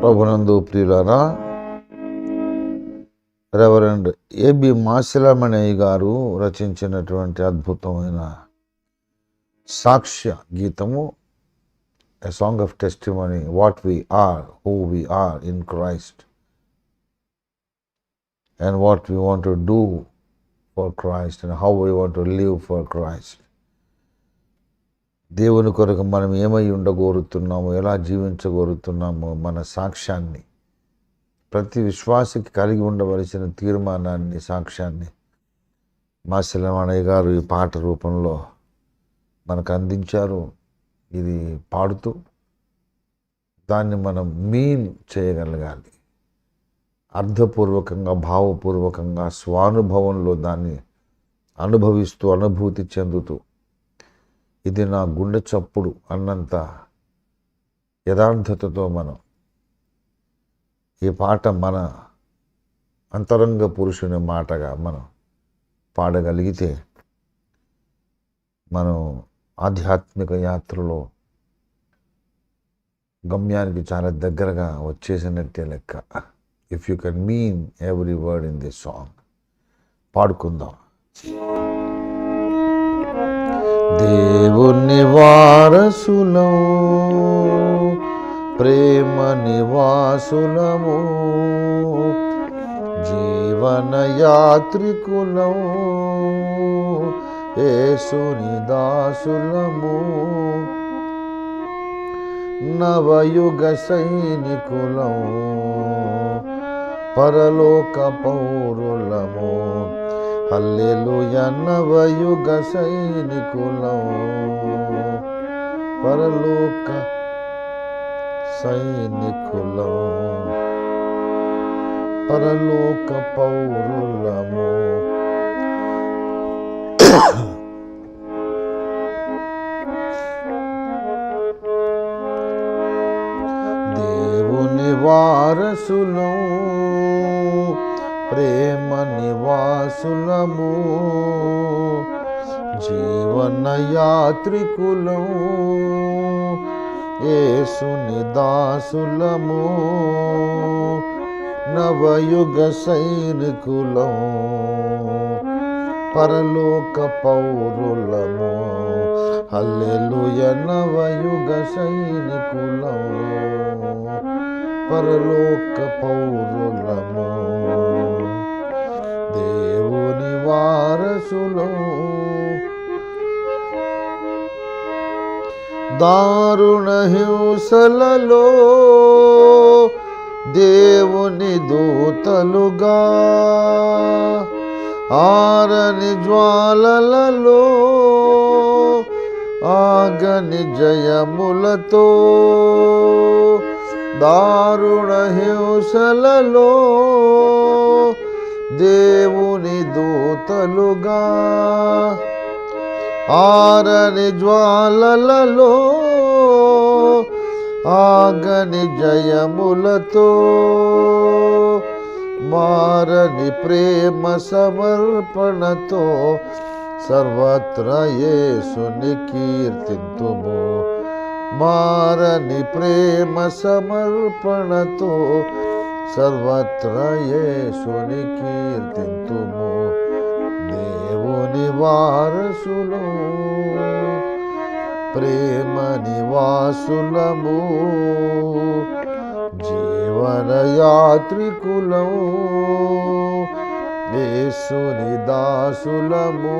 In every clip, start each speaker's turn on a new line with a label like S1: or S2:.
S1: ప్రభునందు ప్రియులారా reverend AB మాసిలమణయ్య గారు రచించినటువంటి అద్భుతమైన సాక్ష్య గీతము a song of testimony what we are who we are in Christ and what we want to do for Christ and how we want to live for Christ దేవుని కొరకు మనం ఏమై ఉండగోరుతున్నామో ఎలా జీవించగోరుతున్నామో మన సాక్ష్యాన్ని ప్రతి విశ్వాసకి కలిగి ఉండవలసిన తీర్మానాన్ని సాక్ష్యాన్ని మాసిలమణయ్య గారు ఈ పాట రూపంలో మనకు అందించారు. ఇది పాడుతూ దాన్ని మనం మీన్ చేయగలగాలి. అర్థపూర్వకంగా భావపూర్వకంగా స్వానుభవంలో దాన్ని అనుభవిస్తూ అనుభూతి చెందుతూ ఇది నా గుండె చప్పుడు అన్నంత యథార్థతతో మనం ఈ పాట మన అంతరంగ పురుషుని మాటగా మనం పాడగలిగితే మనం ఆధ్యాత్మిక యాత్రలో గమ్యానికి చాలా దగ్గరగా వచ్చేసినట్టే లెక్క. If you can mean every word in this song పాడుకుందాం. దేవుని వారసులం ప్రేమ నివాసులము జీవన యాత్రికులం ఏసుని దాసులము నవయుగ సైనికులం పరలోక పౌరులము హల్లెలూయ నవయుగ సైనికులం. పరలోక సైనికులం. పరలోక పౌరులము. దేవుని వారసులం. ప్రేమ నివాసులము జీవన యాత్రికులం ఏసుని దాసులము నవయుగ సైనికులం పరలోక పౌరులము హల్లెలూయ నవయుగ సైనికులం పరలోక పౌరులము. మనసులో. దారుణ హింసలలో దేవుని దూతలుగా ఆరని జ్వాలలలో ఆగని జయములతో దారుణ హింసలలో దేవుని దూతలుగా ఆరని జ్వాలలలో ఆగని జయములతో మారని ప్రేమ సమర్పణతో సర్వత్ర యేసుని కీర్తింతుము. మారని ప్రేమ సమర్పణతో సర్వత్ర యేసుని కీర్తింతుము. దేవుని వారసులు ప్రేమ నివాసులము జీవన యాత్రికులము యేసుని దాసులము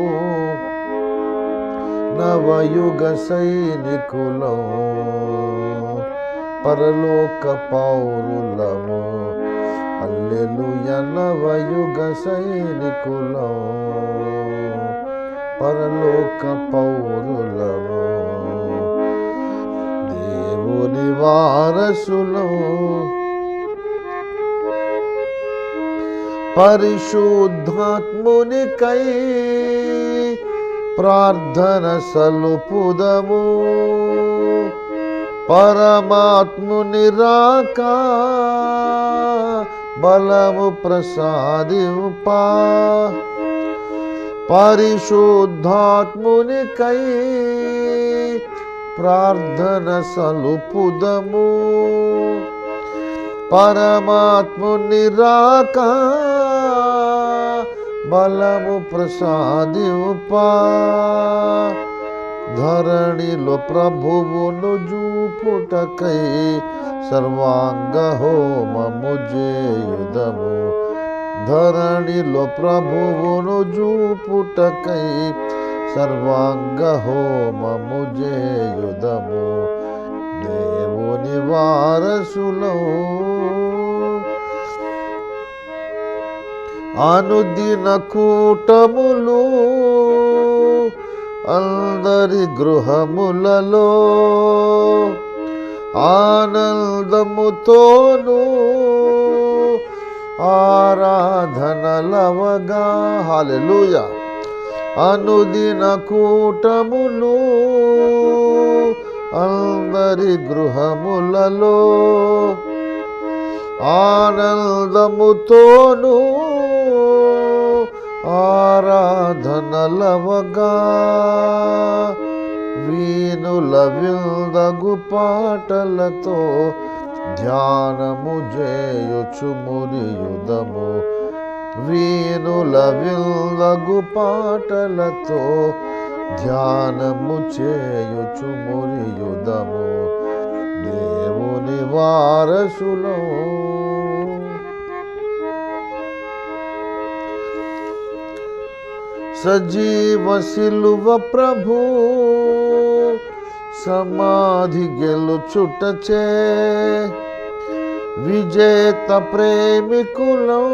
S1: నవయుగ సైనికులము. పరలోక పౌరులము. అల్లెలుయ నవయుగ సైనికులం పరలోక పౌరులము. దేవుని వారసులం. పరిశుద్ధాత్మునికై ప్రార్థన సలుపుదము. పరమాత్ముని రాక బలము ప్రసాదింపా. పరిశుద్ధాత్మునికై ప్రార్థన సలుపుదము. పరమాత్ముని రాక బలము ప్రసాదింపా. ధరణిలో ప్రభువును జూపుటకై సర్వాంగ హోమము చేయుదము ధరణిలో ప్రభువును జూపుటకై సర్వాంగ హోమము చేయుదము దేవుని వారసులో అనుదిన కూటములు అందరి గృహములలో ఆనందముతోను ఆరాధనలవగా హాలెలూయ అనుదిన కూటములు అందరి గృహములలో ఆనందముతోను ఆరాధనలవగా వీణుల విందగు పాటలతో ధ్యానము చేయుచు మురియుదము వీణుల విందగు పాటలతో ధ్యానము చేయుచు మురియుదము దేవుని వారసులో సజీవ సిలువ ప్రభు సమాధి గెలుచుటచే విజేత ప్రేమికులం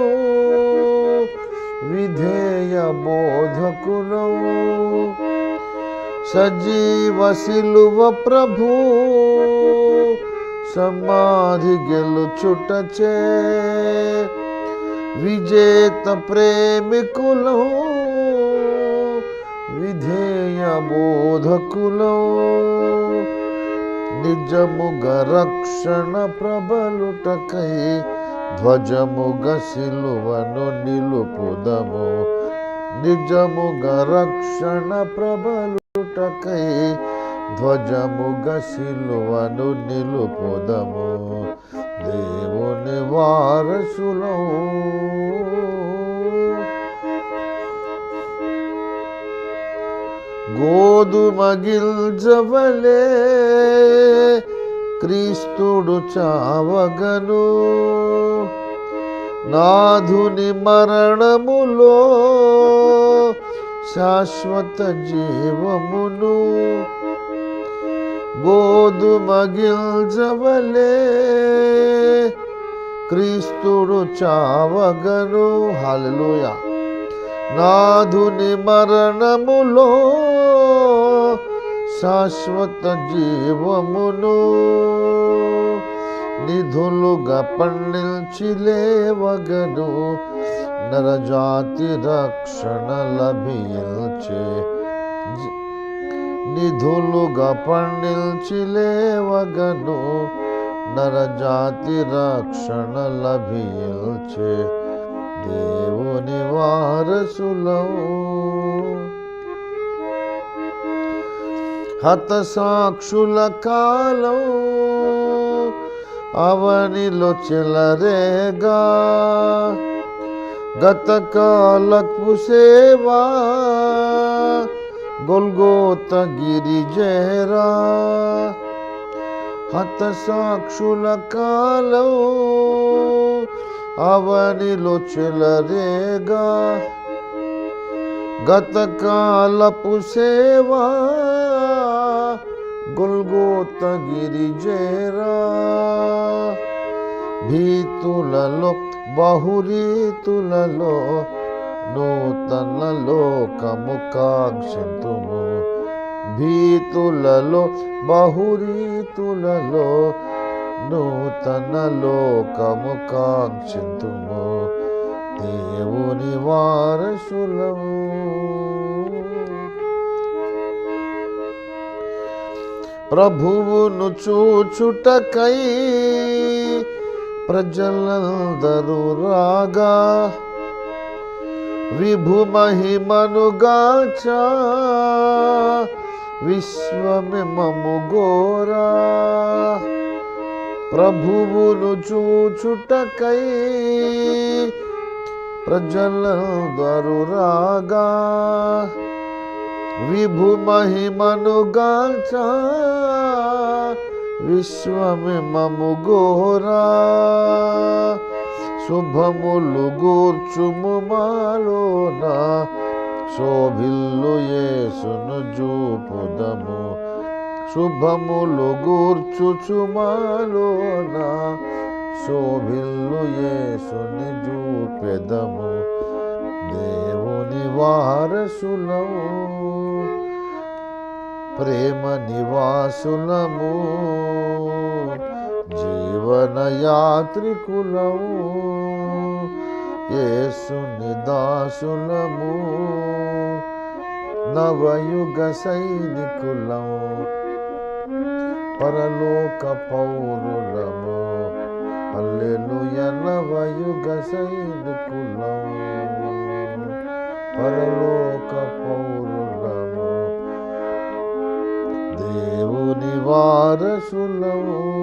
S1: విధేయ బోధకులం సజీవ సిలువ ప్రభు సమాధి గెలుచుటచే విజేత ప్రేమికులం విధేయ బోధకులం నిజముగ రక్షణ ప్రబలుటకై ధ్వజముగ సిలువను నిలుపుదము. నిజముగ రక్షణ ప్రబలుటకై ధ్వజముగ సిలువను నిలుపుదము. దేవుని వారసులో గోధుమ గిల్జవలే క్రీస్తుడు చావగను. నాధుని మరణములో శాశ్వత జీవమును. గోధుమ గిల్జవలే క్రీస్తుడు చావగను. హల్లెలూయా. నాధుని మరణములో శాశ్వత జీవమును నిధులుగా పండించి లేవగను. నరజాతి రక్షణ లభించే. నిధులుగా పండించి లేవగను. నరజాతి రక్షణ లభించే. దేవుని వారసులవు హతసాక్షుల కాలం అవనిలో చెలరేగా. గతకాలపు సేవా గొల్గోత గిరిజేరా హతసాక్షుల కాలం అవనిలో చెలరేగా. గతకాలపు సేవా గత కాలపు సేవా గొల్గోత గిరిజేరా భీతులలో బహురీతులలో నూతన లోకము కాంక్షితుము భీతులలో బహురీతులలో నూతన లోకము కాంక్షితుము దేవుని వారసులము ప్రభువును చూచుటకై ప్రజలందరూ రాగా విభు మహిమనుగాచా విశ్వమిమము గోరా ప్రభువును చూచుటకై ప్రజలందరూ రాగా విభు మహిమను గాల్చా విశ్వమిమము గోరా శుభములు గూర్చుము మాలోన శోభిల్లు యేసును చూపుదము శుభములు గూర్చుచు మాలోన శోభిల్లు యేసుని చూపెదము దే వారసులము ప్రేమ నివాసులము జీవన యాత్రికులము యేసుని దాసులము నవయుగ సైనికులము పరలోక పౌరులము అల్లెలుయ నవయుగ సైనికులము. పరలోక పౌరులము దేవుని వారసులము.